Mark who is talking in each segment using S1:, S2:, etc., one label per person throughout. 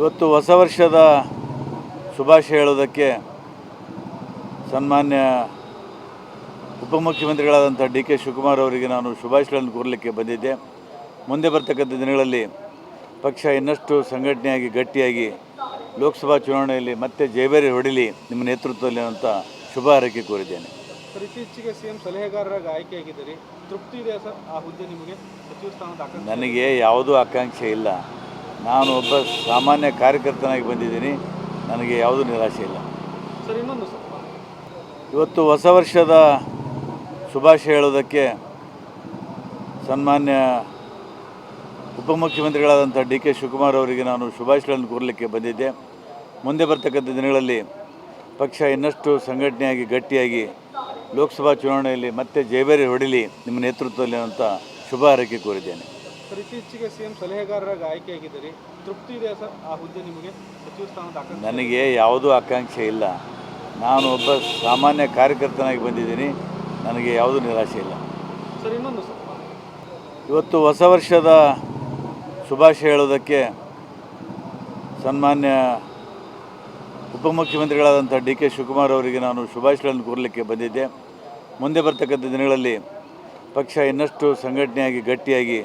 S1: ಇವತ್ತು ಹೊಸ ವರ್ಷದ ಶುಭಾಶಯ ಹೇಳೋದಕ್ಕೆ ಸನ್ಮಾನ್ಯ ಉಪಮುಖ್ಯಮಂತ್ರಿಗಳಾದಂಥ ಡಿ ಕೆ ಶಿವಕುಮಾರ್ ಅವರಿಗೆ ನಾನು ಶುಭಾಶಯಗಳನ್ನು ಕೋರಲಿಕ್ಕೆ ಬಂದಿದ್ದೆ. ಮುಂದೆ ಬರ್ತಕ್ಕಂಥ ದಿನಗಳಲ್ಲಿ ಪಕ್ಷ ಇನ್ನಷ್ಟು ಸಂಘಟನೆಯಾಗಿ ಗಟ್ಟಿಯಾಗಿ ಲೋಕಸಭಾ ಚುನಾವಣೆಯಲ್ಲಿ ಮತ್ತೆ ಜಯಬೇರಿ ಹೊಡಿಲಿ ನಿಮ್ಮ ನೇತೃತ್ವದಲ್ಲಿ ಅಂತ ಶುಭ ಹಾರೈಕೆ ಕೋರಿದ್ದೇನೆ.
S2: ಸರ್ ಇತ್ತೀಚೆಗೆ ಸಿಎಂ ಸಲಹೆಗಾರರಾಗಿ ಆಯ್ಕೆಯಾಗಿದ್ದೀರಿ ತೃಪ್ತಿ ಇದೆ ಸರ್ ಆ ಹುದ್ದೆ ನಿಮಗೆ? ಸಚಿವ ಸ್ಥಾನದ
S1: ನನಗೆ ಯಾವುದೂ ಆಕಾಂಕ್ಷೆ ಇಲ್ಲ. ನಾನು ಒಬ್ಬ ಸಾಮಾನ್ಯ ಕಾರ್ಯಕರ್ತನಾಗಿ ಬಂದಿದ್ದೀನಿ. ನನಗೆ ಯಾವುದೂ ನಿರಾಶೆ ಇಲ್ಲ.
S2: ಸರ್ ಇನ್ನೊಂದು
S1: ಇವತ್ತು ಹೊಸ ವರ್ಷದ ಶುಭಾಶಯ ಹೇಳೋದಕ್ಕೆ ಸನ್ಮಾನ್ಯ ಉಪಮುಖ್ಯಮಂತ್ರಿಗಳಾದಂಥ ಡಿ ಕೆ ಶಿವಕುಮಾರ್ ಅವರಿಗೆ ನಾನು ಶುಭಾಶಯಗಳನ್ನು ಕೋರಲಿಕ್ಕೆ ಬಂದಿದ್ದೆ. ಮುಂದೆ ಬರ್ತಕ್ಕಂಥ ದಿನಗಳಲ್ಲಿ ಪಕ್ಷ ಇನ್ನಷ್ಟು ಸಂಘಟನೆಯಾಗಿ ಗಟ್ಟಿಯಾಗಿ ಲೋಕಸಭಾ ಚುನಾವಣೆಯಲ್ಲಿ ಮತ್ತೆ ಜಯಬೇರಿ ಹೊಡಿಲಿ ನಿಮ್ಮ ನೇತೃತ್ವದಲ್ಲಿ ಅಂತ ಶುಭ ಹಾರೈಕೆ ಕೋರಿದ್ದೇನೆ.
S2: ಸರ್ ಇತ್ತೀಚೆಗೆ ಸಿಎಂ ಸಲಹೆಗಾರರಾಗಿ ಆಯ್ಕೆಯಾಗಿದ್ದೀರಿ. ತೃಪ್ತಿ ಇದೆ ಸರ್ ಆ ಹುದ್ದೆ ನಿಮಗೆ? ಸಚಿವ ಸ್ಥಾನದ ಆಕಾಂಕ್ಷೆ?
S1: ನನಗೆ ಯಾವುದೂ ಆಕಾಂಕ್ಷೆ ಇಲ್ಲ. ನಾನು ಒಬ್ಬ ಸಾಮಾನ್ಯ ಕಾರ್ಯಕರ್ತನಾಗಿ ಬಂದಿದ್ದೀನಿ. ನನಗೆ ಯಾವುದೂ ನಿರಾಶೆ ಇಲ್ಲ.
S2: ಸರ್ ಇನ್ನೊಂದು ಸರ್.
S1: ಇವತ್ತು ಹೊಸ ವರ್ಷದ ಶುಭಾಶಯ ಹೇಳೋದಕ್ಕೆ ಸನ್ಮಾನ್ಯ ಉಪಮುಖ್ಯಮಂತ್ರಿಗಳಾದಂಥ ಡಿ ಕೆ ಶಿವಕುಮಾರ್ ಅವರಿಗೆ ನಾನು ಶುಭಾಶಯಗಳನ್ನು ಕೋರಲಿಕ್ಕೆ ಬಂದಿದ್ದೆ. ಮುಂದೆ ಬರ್ತಕ್ಕಂಥ ದಿನಗಳಲ್ಲಿ ಪಕ್ಷ ಇನ್ನಷ್ಟು ಸಂಘಟನೆಯಾಗಿ ಗಟ್ಟಿಯಾಗಿ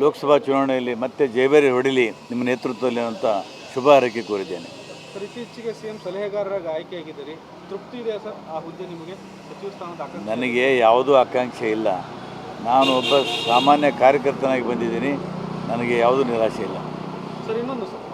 S1: ಲೋಕಸಭಾ ಚುನಾವಣೆಯಲ್ಲಿ ಮತ್ತೆ ಜಯಬೇರಿ ಹೊಡಿಲಿ ನಿಮ್ಮ ನೇತೃತ್ವದಲ್ಲಿ ಅಂತ ಶುಭ ಹಾರೈಕೆ ಕೋರಿದ್ದೇನೆ.
S2: ಸರ್ ಇತ್ತೀಚೆಗೆ ಸಿಎಂ ಸಲಹೆಗಾರರಾಗಿ ಆಯ್ಕೆಯಾಗಿದ್ದೀರಿ. ತೃಪ್ತಿ ಇದೆ ಸರ್ ಆ ಹುದ್ದೆ ನಿಮಗೆ? ಸಚಿವ ಸ್ಥಾನದ
S1: ನನಗೆ ಯಾವುದೂ ಆಕಾಂಕ್ಷೆ ಇಲ್ಲ. ನಾನು ಒಬ್ಬ ಸಾಮಾನ್ಯ ಕಾರ್ಯಕರ್ತನಾಗಿ ಬಂದಿದ್ದೀನಿ. ನನಗೆ ಯಾವುದೂ ನಿರಾಶೆ ಇಲ್ಲ.
S2: ಸರ್ ಇನ್ನೊಂದು ಸರ್